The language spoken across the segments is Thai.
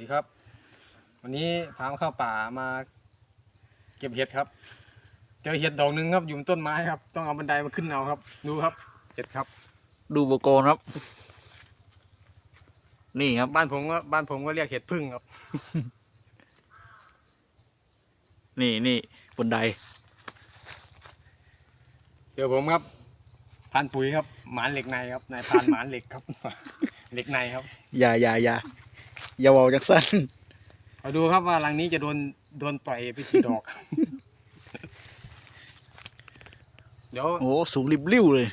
ดีครับ วันนี้พามาเข้าป่ามา เก็บเห็ดครับ เจอเห็ดดอกหนึ่งครับอยู่บนต้นไม้ครับ ต้องเอาบันไดมาขึ้นเอาครับ ดูครับ เห็ดครับ ดูโบโกนครับ นี่ครับ บ้านผมก็บ้านผมก็เรียกเห็ดพึ่งครับ นี่นี่บนไดเดี๋ยวผมครับพานปุ๋ยครับหมานเหล็กในครับนายพานหมานเหล็กครับ เหล็กในครับ อย่าอย่าอย่า อย่าเวาจักสั้นมาดูครับว่ารังนี้จะโดนโดนต่อยไปกี่ดอก เดี๋ยวโอ้สูงริบลิ้วเลย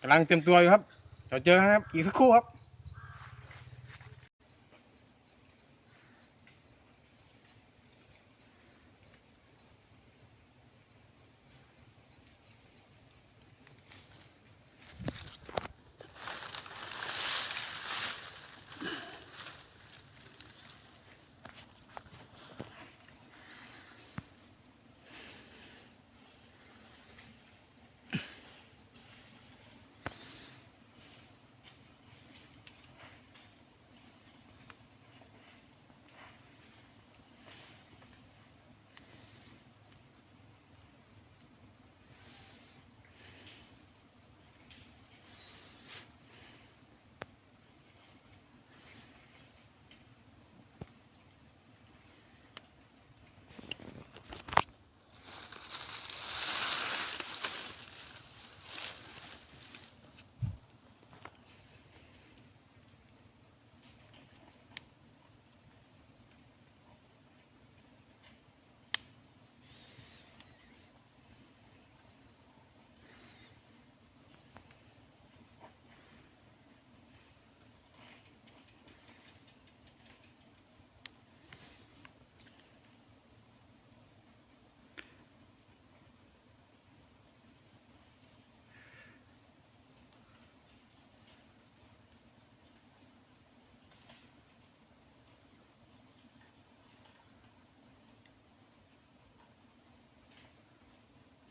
กำลังเตรียมตัวอยู่ครับ เดี๋ยวเจอกันครับ อีกสักครู่ครับ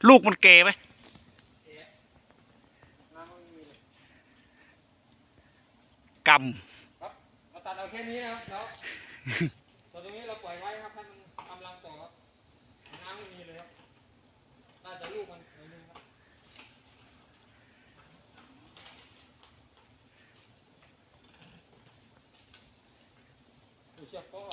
ลูกมันเกไหมกครับเราตัดเอาแค่นี้นะครับแล้วตัวตรงนี้เราปล่อยไว้ครับให้มันทำรังต่อครับน้ำไม่มีเลยครับน่าจะลูกมันนิดนึงครับดูเชือกก็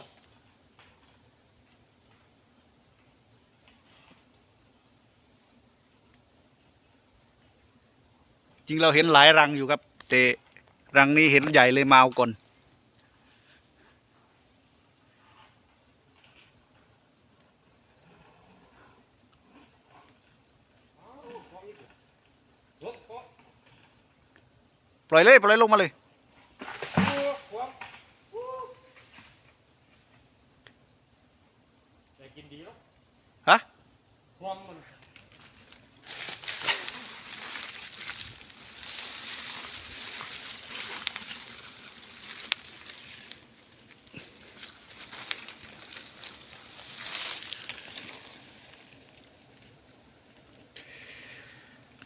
จริงเราเห็นหลายรังอยู่ครับ แต่รังนี้เห็นใหญ่เลยมาเอาก่อนปล่อยเลยปล่อยลงมาเลยความแต่กินดีแล้วฮะ ความมัน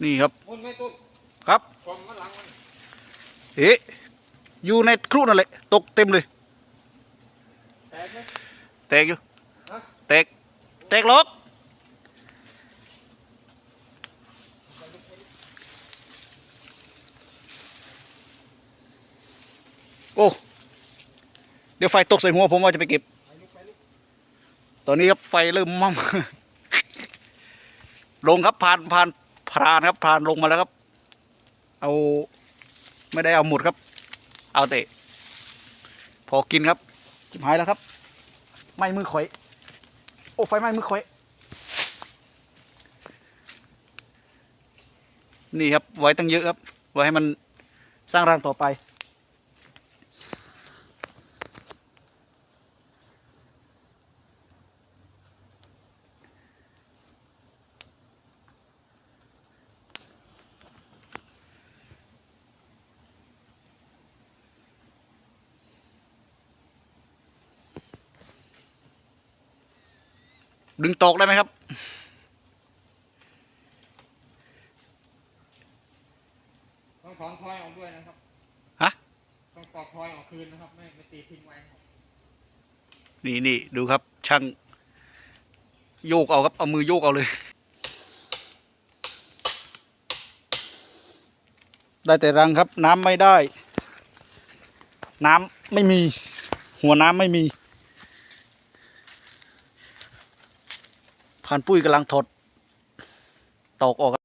นี่ครับมันไม่ต้นครับความมันหลังมันเอ๊ะอยู่ในครุนั่นแหละตกเต็มเลย แตกไหมแตกอยู่ฮะแตกแตกล็อกโอ้เดี๋ยวไฟตกใส่หัวผมว่าจะไปเก็บไปลุกไปลุกตอนนี้ครับไฟเริ่มมั่มลงครับผ่านผ่าน พรานครับพรานลงมาแล้วครับ เอาไม่ได้เอาหมุดครับ เอาเตะ พอกินครับจิบหายแล้วครับ ไม่มือข่อย โอ้ไฟไหม้มือข่อย นี่ครับไว้ตั้งเยอะครับ ไว้ให้มันสร้างรังต่อไป ดึงตกได้ไหมครับ ต้องถอนพลอยออกด้วยนะครับฮะ ต้องปอกพลอยออกคืนนะครับ ไม่ไม่ตีทิ้งไว้ครับนี่นี่ดูครับ ช่าง โยกเอาครับ เอามือโยกเอาเลย ได้แต่รังครับ น้ำไม่ได้ น้ำไม่มี หัวน้ำไม่มี ผ่านปุ้ยกำลังถดตอกออก